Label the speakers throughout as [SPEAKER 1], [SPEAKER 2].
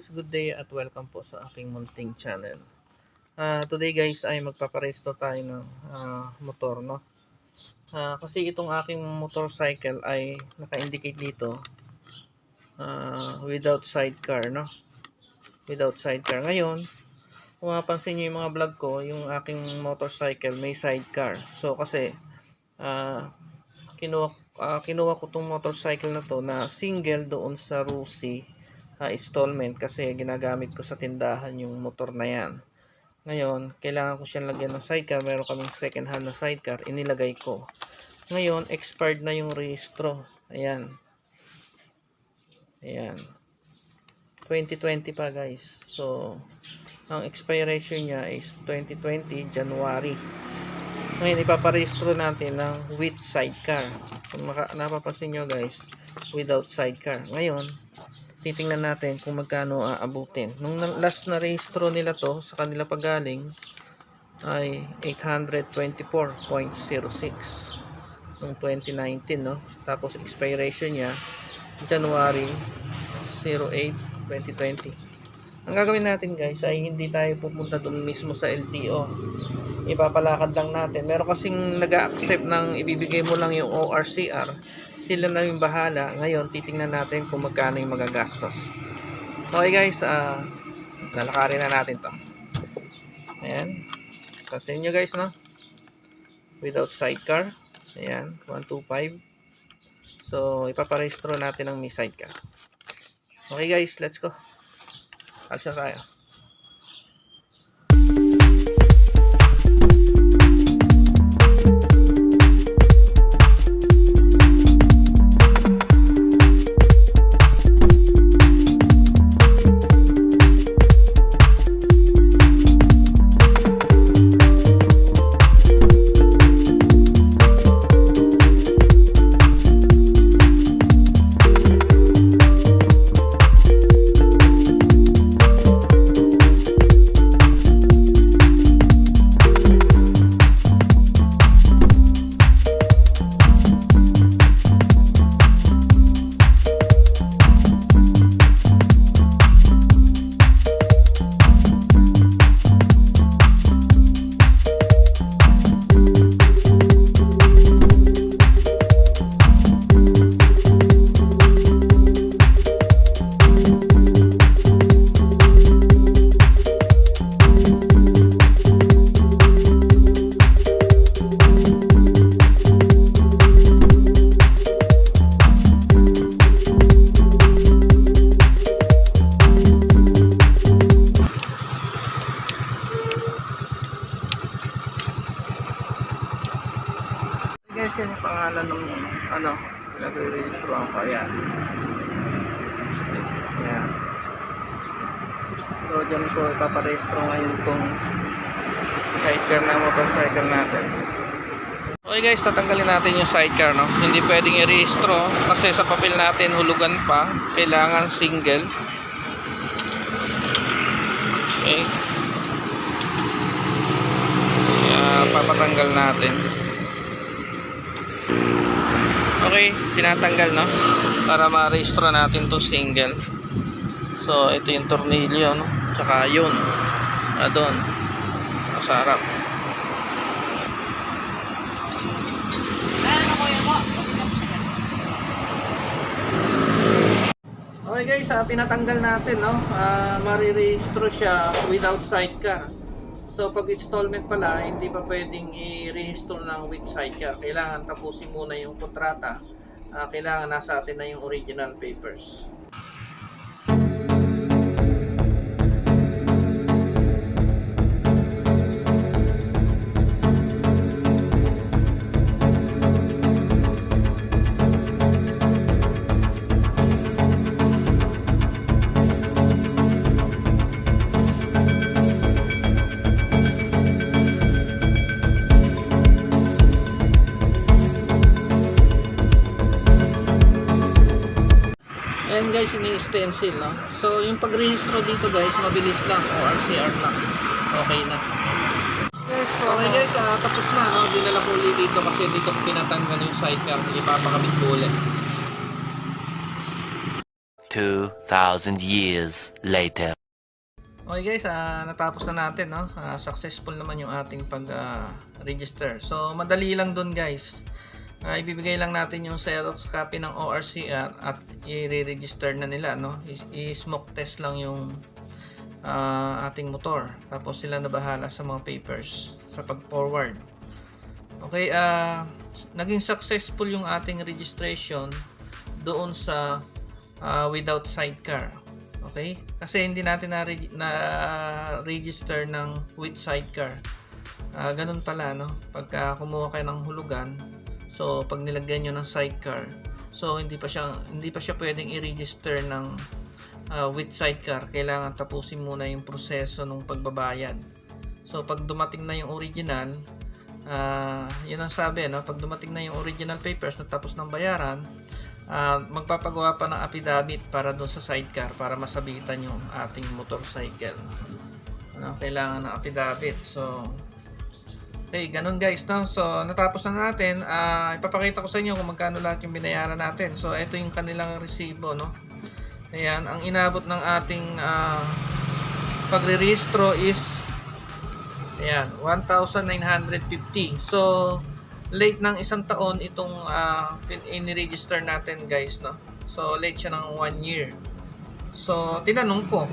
[SPEAKER 1] guys, good day at welcome po sa aking munting channel. Ah, today guys ay magpaparesto tayo ng ah, motor no. Ah, kasi itong aking motorcycle ay naka-indicate dito ah, without sidecar no. Without sidecar. Ngayon, kung mapansin niyo yung mga vlog ko, yung aking motorcycle may sidecar. So kasi ah, kinuha ah, kinuha ko tong motorcycle na to na single doon sa Rusi ah, installment kasi ginagamit ko sa tindahan yung motor na yan. Ngayon, kailangan ko siyang lagyan ng sidecar. Meron kaming second hand na sidecar. Inilagay ko. Ngayon, expired na yung rehistro. Ayan. Ayan. 2020 pa guys. So, ang expiration niya is 2020 January. Ngayon, ipaparehistro natin ng with sidecar. Kung napapansin nyo guys, without sidecar. Ngayon, titingnan natin kung magkano aabutin. Nung last na rehistro nila to sa kanila pagaling ay 824.06 nung 2019 no. Tapos expiration niya January 08 2020. Ang gagawin natin guys ay hindi tayo pupunta doon mismo sa LTO. Ipapalakad lang natin. Meron kasing nag-accept ng ibibigay mo lang yung ORCR. Sila na yung bahala. Ngayon, titingnan natin kung magkano yung magagastos. Okay guys, ah lalakarin na natin to. Ayan. Kasi nyo guys, no? Without sidecar. Ayan, 125. So, ipaparehistro natin ng may sidecar. Okay guys, let's go. Alsa tayo. So, dyan ko ipaparehistro ngayon itong sidecar na motorcycle natin. Okay guys, tatanggalin natin yung sidecar, no? Hindi pwedeng i-rehistro kasi sa papel natin hulugan pa. Kailangan single. Okay. Kaya papatanggal natin. Okay, tinatanggal no para ma-register natin to single. So ito yung tornilyo no, tsaka yun. Ah, doon. Sa harap. Okay guys, ah, pinatanggal natin no. Ah, marirehistro siya without sidecar. So pag installment pala, hindi pa pwedeng i-rehistro ng with sidecar. Kailangan tapusin muna yung kontrata. Ah, kailangan nasa atin na yung original papers. Guys, ini-stencil no. So yung pagrehistro dito guys, mabilis lang o RCR lang. Okay na. Yes, okay guys, ah, tapos na no. Dinala ko ulit dito kasi dito ko pinatanggal yung sidecar. Ipapakabit ko ulit.
[SPEAKER 2] 2,000 years later.
[SPEAKER 1] Okay guys, ah, natapos na natin, no? Ah, successful naman yung ating pag-register. so, madali lang dun guys. Ah, ibibigay lang natin yung Xerox copy ng ORCR at i-register na nila, no? I-smoke test lang yung ah, ating motor. Tapos sila na bahala sa mga papers sa pag-forward. Okay, ah naging successful yung ating registration doon sa ah, without sidecar. Okay? Kasi hindi natin na, na register ng with sidecar. Ah, ganun pala no. Pagka kumuha kayo ng hulugan, so pag nilagyan niyo ng sidecar, so hindi pa siya hindi pa siya pwedeng i-register ng ah, with sidecar. Kailangan tapusin muna yung proseso ng pagbabayad. So pag dumating na yung original, ah, yun ang sabi no, pag dumating na yung original papers na tapos ng bayaran, Ah, magpapagawa pa ng affidavit para doon sa sidecar para masabitan yung ating motorcycle. Ano, kailangan ng affidavit. So, okay, ganun guys. No? So, natapos na natin. Ah, ipapakita ko sa inyo kung magkano lahat yung binayaran natin. So, ito yung kanilang resibo. No? Ayan, ang inabot ng ating ah, pagre-registro is ayan, 1,950. So, late ng isang taon itong uh, in-register natin guys no so late siya ng 1 year so tinanong ko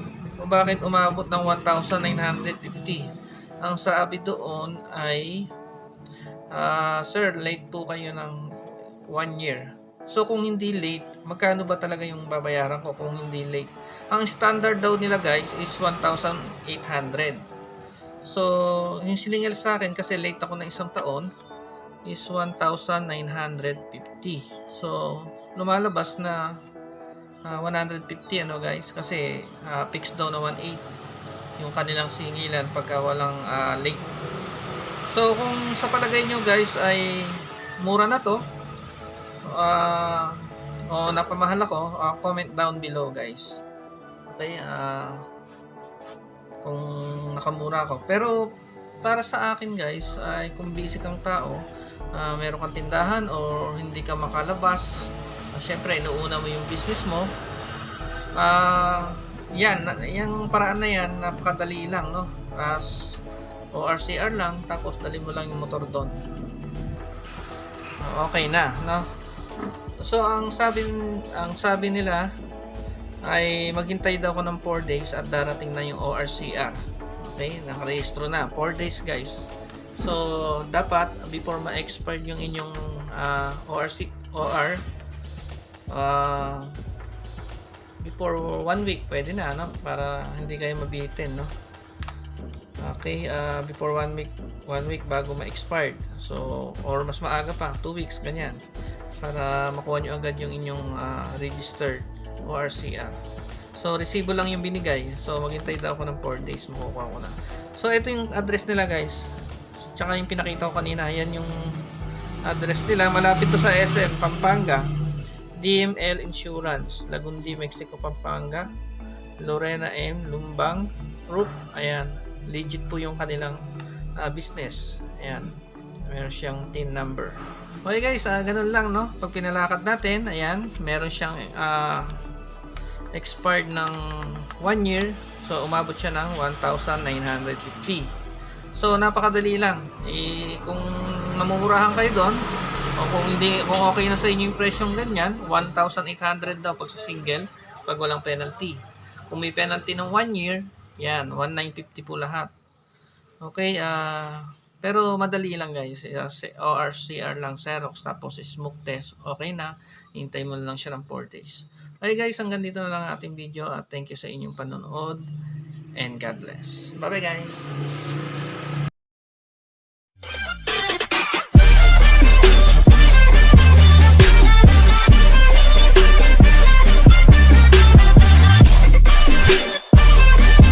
[SPEAKER 1] bakit umabot ng 1,950 ang sabi doon ay ah, sir late po kayo ng 1 year. So kung hindi late magkano ba talaga yung babayaran ko kung hindi late? Ang standard daw nila guys is 1,800 so yung siningil sa akin kasi late ako ng isang taon is 1,950. So, lumalabas na ah, 150 ano guys kasi ah, fixed daw na 1.8 yung kanilang singilan pagka walang ah, late. So, kung sa palagay nyo guys ay mura na to ah, o napamahal ako, ah, comment down below guys. Okay, ah kung nakamura ako. Pero para sa akin guys ay kung busy kang tao uh, meron kang tindahan o hindi ka makalabas uh, syempre inuuna mo yung business mo ah yan yung paraan na yan napakadali lang no? As ORCR lang tapos dali mo lang yung motor doon. Okay na no? So ang sabi ang sabi nila ay maghintay daw ako ng 4 days at darating na yung ORCR okay nakarehistro na. 4 days guys. So, dapat before ma-expire yung inyong ah, ORC OR ah, before one week pwede na no para hindi kayo mabitin no. Okay, ah, before one week one week bago ma-expired. So, or mas maaga pa, 2 weeks ganyan para makuha nyo agad yung inyong ah, registered ORCR. So, resibo lang yung binigay. So, maghintay daw ako ng 4 days, makukuha ko na. So, ito yung address nila guys. Tsaka yung pinakita ko kanina, yan yung address nila. Malapit to sa SM, Pampanga. DML Insurance, Lagundi, Mexico, Pampanga. Lorena M. Lumbang Group. Ayan. Legit po yung kanilang ah, business. Ayan. Meron siyang TIN number. Okay guys, ah, ganun lang no. Pag pinalakad natin, ayan, meron siyang ah, expired ng 1 year. So, umabot siya ng 1,950. So napakadali lang. Eh, kung namumurahan kayo doon o kung hindi kung okay na sa inyo yung presyong ganyan, 1,800 daw pag sa single pag walang penalty. Kung may penalty ng 1 year, yan, 1,950 po lahat. Okay, ah pero madali lang guys. Uh, ORCR lang Xerox tapos smoke test. Okay na. Hintay mo lang siya ng 4 days. Okay guys, hanggang dito na lang ang ating video at thank you sa inyong panonood and God bless. Bye bye guys.